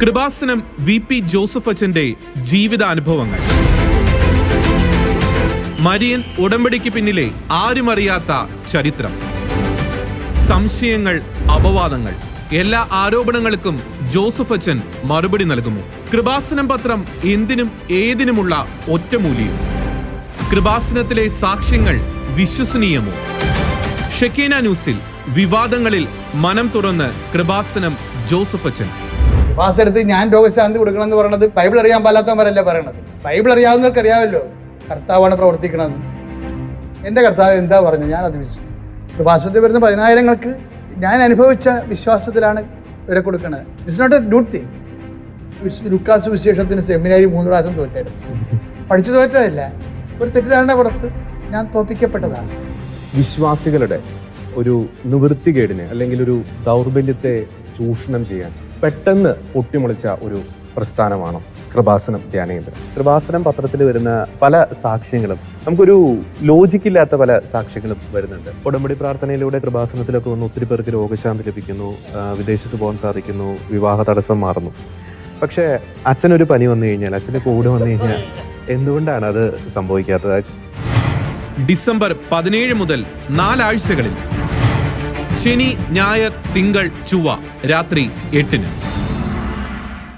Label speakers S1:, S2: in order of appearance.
S1: Kripasanam V P Joseph അച്ഛന്റെ ജീവിതാനുഭവങ്ങൾ. Marian ഉടമ്പടിക്ക് പിന്നിലെ ആരുമറിയാത്ത ചരിത്രം. സംശയങ്ങൾ അപവാദങ്ങൾ എല്ലാ ആരോപണങ്ങൾക്കും ജോസഫ് അച്ഛൻ മറുപടി നൽകുന്നു. കൃപാസനം പത്രം എന്തിനും ഏതിനുമുള്ള ഒറ്റമൂലിയും. കൃപാസനത്തിലെ സാക്ഷ്യങ്ങൾ വിശ്വസനീയമോ? ഷെക്കേന ന്യൂസിൽ വിവാദങ്ങളിൽ മനം തുറന്ന് കൃപാസനം ജോസഫ് അച്ഛൻ.
S2: വാസരത്ത് ഞാൻ രോഗശാന്തി കൊടുക്കണം എന്ന് പറയുന്നത് ബൈബിൾ അറിയാൻ പാലാത്തവരല്ല പറയണത്? ബൈബിൾ അറിയാവുന്നവർക്ക് അറിയാമല്ലോ. കർത്താവാണ് പ്രവർത്തിക്കണത് എന്റെ കർത്താവ് എന്താ പറഞ്ഞത്? ഞാൻ അത് വിശ്വസിച്ചു ഉപാസനത്തിൽ വരുന്ന പതിനായിരങ്ങൾക്ക് ഞാൻ അനുഭവിച്ച വിശ്വാസത്തിലാണ് ഇവരെ കൊടുക്കണത്. It's not a good thing Lucas വിശേഷത്തിന് സെമിനാരി മൂന്ന് പ്രാവശ്യം തോറ്റായിരുന്നു. പഠിച്ചു തോറ്റതല്ല. ഒരു തെറ്റിദ്ധാരണ പുറത്ത് ഞാൻ തോപ്പിക്കപ്പെട്ടതാണ്
S3: വിശ്വാസികളുടെ ഒരു നിവൃത്തികേടിനെ അല്ലെങ്കിൽ ഒരു ദൗർബല്യത്തെ ചൂഷണം ചെയ്യാൻ പെട്ടെന്ന് പൊട്ടിമുളിച്ച ഒരു പ്രസ്ഥാനമാണ് കൃപാസനം ധ്യാനേന്ദ്രം കൃപാസനം പത്രത്തിൽ വരുന്ന പല സാക്ഷ്യങ്ങളും നമുക്കൊരു ലോജിക്കില്ലാത്ത പല സാക്ഷ്യങ്ങളും വരുന്നുണ്ട്. ഉടമ്പടി പ്രാർത്ഥനയിലൂടെ കൃപാസനത്തിലൊക്കെ വന്ന് ഒത്തിരി പേർക്ക് രോഗശാന്തി ലഭിക്കുന്നു വിദേശത്ത് പോകാൻ സാധിക്കുന്നു വിവാഹ തടസ്സം മാറുന്നു. പക്ഷേ അച്ഛനൊരു പനി വന്നു കഴിഞ്ഞാൽ അച്ഛന്റെ കൂടെ വന്നു കഴിഞ്ഞാൽ എന്തുകൊണ്ടാണ് അത് സംഭവിക്കാത്തത്?
S1: ഡിസംബർ പതിനേഴ് മുതൽ നാലാഴ്ചകളിൽ ശനി ഞായർ തിങ്കൾ ചൊവ്വ രാത്രി എട്ടിന്.